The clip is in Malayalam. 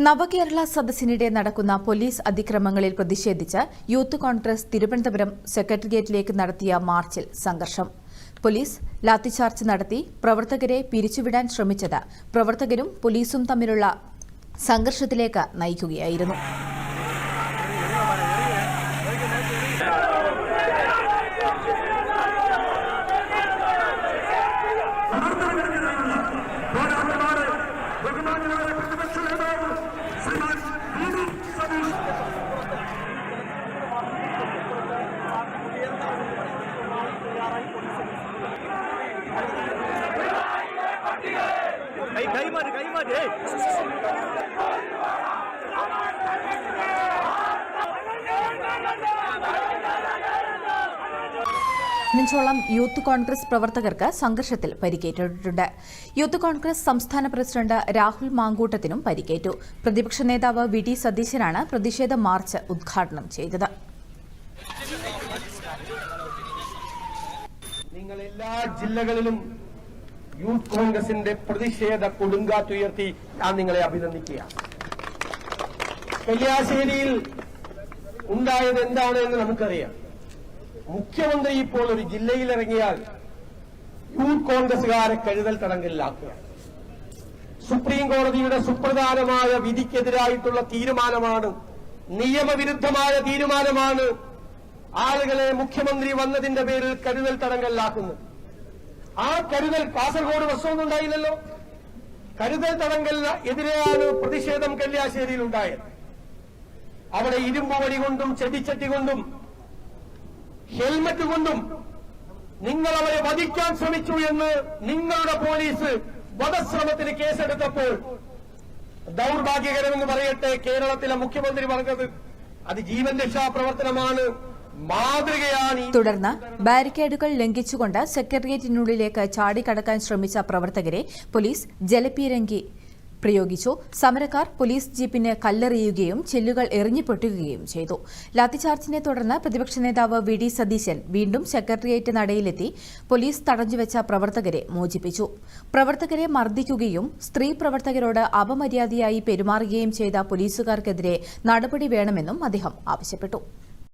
നവകേരള സദസ്സിനിടെ നടക്കുന്ന പോലീസ് അതിക്രമങ്ങളിൽ പ്രതിഷേധിച്ച് യൂത്ത് കോൺഗ്രസ് തിരുവനന്തപുരം സെക്രട്ടേറിയറ്റിലേക്ക് നടത്തിയ മാർച്ചിൽ സംഘർഷം. പോലീസ് ലാത്തിചാർജ് നടത്തി പ്രവർത്തകരെ പിരിച്ചുവിടാൻ ശ്രമിച്ചത് പ്രവർത്തകരും പോലീസും തമ്മിലുള്ള സംഘർഷത്തിലേക്ക് നയിക്കുകയായിരുന്നു പോരാട്ടമാണ് ബഹുമാനമായ പ്രതിപക്ഷ നേതാവ് ശ്രീമാൻ വി ഡി സതീഷ് കൈ കൈമാറി കൈമാറി പതിനഞ്ചോളം യൂത്ത് കോൺഗ്രസ് പ്രവർത്തകർക്ക് സംഘർഷത്തിൽ പരിക്കേറ്റിട്ടുണ്ട്. യൂത്ത് കോൺഗ്രസ് സംസ്ഥാന പ്രസിഡന്റ് രാഹുൽ മാങ്കൂട്ടത്തിനും പരിക്കേറ്റു. പ്രതിപക്ഷ നേതാവ് വി ഡി സതീശനാണ് പ്രതിഷേധ മാർച്ച് ഉദ്ഘാടനം ചെയ്തത്. നിങ്ങൾ എല്ലാ ജില്ലകളിലും യൂത്ത് കോൺഗ്രസിന്റെ പ്രതിഷേധ കൊടുങ്കാറ്റുയർത്തി ഞാൻ നിങ്ങളെ അഭിനന്ദിക്കുകയാണ്. കല്യാശ്ശേരിയിൽ ഉണ്ടായത് എന്താണ് എന്ന് നമുക്കറിയാം. മുഖ്യമന്ത്രി ഇപ്പോൾ ഒരു ജില്ലയിൽ ഇറങ്ങിയാൽ യൂത്ത് കോൺഗ്രസുകാരെ കഴുതൽ തടങ്കലിലാക്കുക. സുപ്രീം കോടതിയുടെ സുപ്രധാനമായ വിധിക്കെതിരായിട്ടുള്ള തീരുമാനമാണ് നിയമവിരുദ്ധമായ തീരുമാനമാണ് ആളുകളെ മുഖ്യമന്ത്രി വന്നതിന്റെ പേരിൽ കരുതൽ തടങ്കലിലാക്കുന്നത്. ആ കരുതൽ കാസർഗോഡ് പ്രശ്നമൊന്നും ഉണ്ടായില്ലല്ലോ. കരുതൽ തടങ്കലിന് എതിരെയാണ് പ്രതിഷേധം കല്യാശ്ശേരിയിൽ ഉണ്ടായത്. അവിടെ ഇരുമ്പ് വടി കൊണ്ടും ചെടിച്ചട്ടി കൊണ്ടും ഹെൽമറ്റ് കൊണ്ടും നിങ്ങൾ അവരെ വധിക്കാൻ ശ്രമിച്ചു എന്ന് നിങ്ങളുടെ പോലീസ് വധശ്രമത്തിന് കേസെടുത്തപ്പോൾ ദൗർഭാഗ്യകരമെന്ന് പറയട്ടെ കേരളത്തിലെ മുഖ്യമന്ത്രി പറഞ്ഞത് അത് ജീവൻ രക്ഷാ പ്രവർത്തനമാണ്. തുടർന്ന് ബാരിക്കേഡുകൾ ലംഘിച്ചുകൊണ്ട് സെക്രട്ടേറിയറ്റിനുള്ളിലേക്ക് ചാടിക്കടക്കാൻ ശ്രമിച്ച പ്രവർത്തകരെ പോലീസ് ജലപീരങ്കി പ്രയോഗിച്ചു. സമരക്കാർ പോലീസ് ജീപ്പിന് കല്ലെറിയുകയും ചെല്ലുകൾ എറിഞ്ഞു പൊട്ടുകയും ചെയ്തു. ലാത്തിചാർജിനെ തുടർന്ന് പ്രതിപക്ഷ നേതാവ് വി ഡി സതീശൻ വീണ്ടും സെക്രട്ടേറിയറ്റ് നടയിലെത്തി പോലീസ് തടഞ്ഞുവെച്ച പ്രവർത്തകരെ മോചിപ്പിച്ചു. പ്രവർത്തകരെ മർദ്ദിക്കുകയും സ്ത്രീ പ്രവർത്തകരോട് അപമര്യാദയായി പെരുമാറുകയും ചെയ്ത പോലീസുകാർക്കെതിരെ നടപടി വേണമെന്നും അദ്ദേഹം ആവശ്യപ്പെട്ടു.